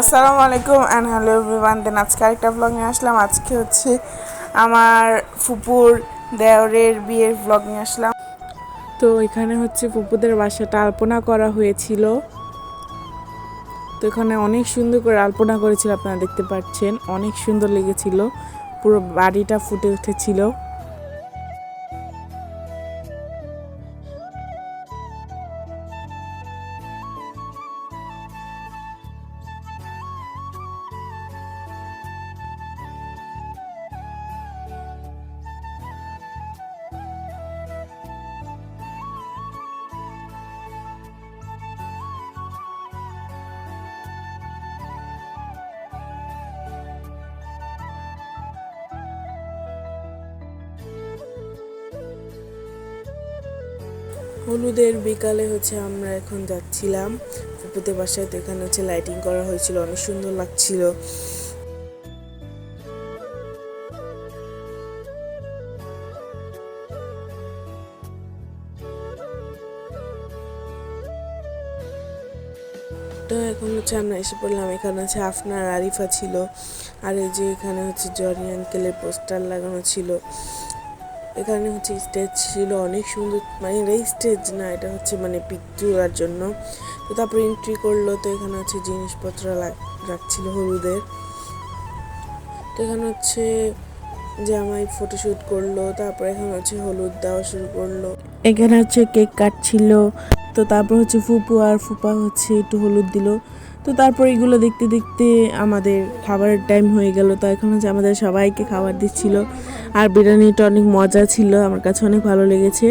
আসসালামু আলাইকুম and hello everyone দেন আজকে আরেকটা ব্লগ নিয়ে আসলাম। আজকে হচ্ছে আমার ফুপুর দেওরের বিয়ের ব্লগ নিয়ে আসলাম। তো এখানে হচ্ছে ফুপুদের বাসাটা আলপনা করা হয়েছিল। তো এখানে অনেক সুন্দর করে আলপনা করেছিল, আপনারা দেখতে পাচ্ছেন। অনেক সুন্দর লেগেছিল। পুরো বাড়িটা ফুটে উঠেছিল। হলুদের বিকালে হচ্ছে আমরা এখন যাচ্ছিলাম। ফুপুদের বাসায় তো এখানে হচ্ছে লাইটিং করা হয়েছিল, অনেক সুন্দর লাগছিল। তো এখন হচ্ছে আমরা এসে পড়লাম, এখানে হচ্ছে আফনার আরিফা ছিল। আর এই যে এখানে হচ্ছে জরি আঙ্কেলের পোস্টার লাগানো ছিল। এখানে হচ্ছে স্টেজ ছিল অনেক সুন্দর মানে এই স্টেজ না, এটা হচ্ছে মানে পিক তোলার জন্য। তো তারপরে এন্ট্রি করল, তো এখানে হচ্ছে জিনিসপত্র রাখছিল হলুদের। তো এখানে হচ্ছে জামাই ফটোশ্যুট করল, তারপর এখানে হচ্ছে হলুদ দেওয়া শুরু করল। এখানে হচ্ছে কেক কাটছিল। তো তারপর হচ্ছে ফুপু আর ফুপা হচ্ছে একটু হলুদ দিল। তো তারপর এগুলো দেখতে দেখতে আমাদের খাবারের টাইম হয়ে গেল। তো এখন হচ্ছে আমাদের সবাইকে খাবার দিচ্ছিল। আর বিরিয়ানিটা অনেক মজা ছিল, আমার কাছে অনেক ভালো লেগেছে।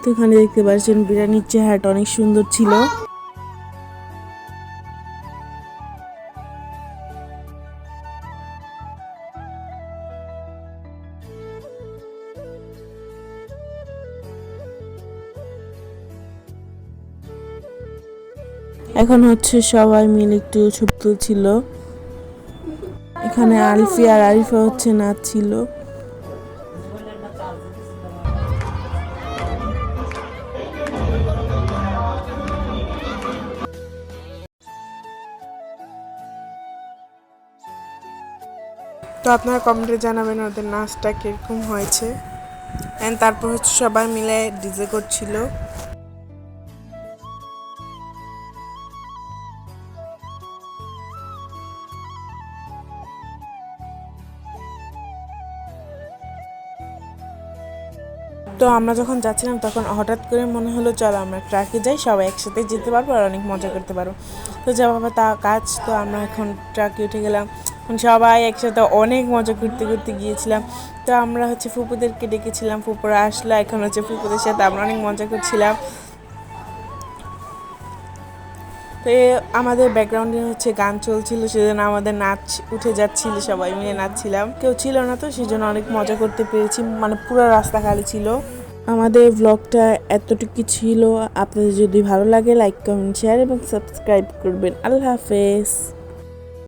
তো এখানে দেখতে পাচ্ছেন বিরিয়ানির চেহারাটা অনেক সুন্দর ছিল। এখন হচ্ছে সবাই মিলে একটু ছবি তুলছিল। এখানে আলফি আর আরিফা হচ্ছে নাচছিল। তো আপনারা কমেন্টে জানাবেন ওদের নাচটা কীরকম হয়েছে। অ্যান্ড তারপর হচ্ছে সবাই মিলে ডিজে করছিল। তো আমরা যখন যাচ্ছিলাম, তখন হঠাৎ করে মনে হলো, চলো আমরা ট্রাকে যাই, সবাই একসাথে যেতে পারব আর অনেক মজা করতে পারব। তো যা বাবা তা কাজ, তো আমরা এখন ট্রাকে উঠে গেলাম। সবাই একসাথে অনেক মজা করতে করতে গিয়েছিলাম। তো আমরা হচ্ছে ফুপুদেরকে ডেকেছিলাম, ফুপুরা আসলো, এখন হচ্ছে ফুপুদের সাথে আমরা অনেক মজা করছিলাম। তো আমাদের ব্যাকগ্রাউন্ডে হচ্ছে গান চলছিল, সেজন্য আমাদের নাচ উঠে যাচ্ছিল, সবাই মিলে নাচছিলাম। কেউ ছিল না তো, সেজন্য অনেক মজা করতে পেরেছি মানে পুরো রাস্তা খালি ছিল। আমাদের ব্লগটা এতটুকু ছিল। আপনাদের যদি ভালো লাগে লাইক কমেন্ট শেয়ার এবং সাবস্ক্রাইব করবেন। আল্লাহ হাফেজ।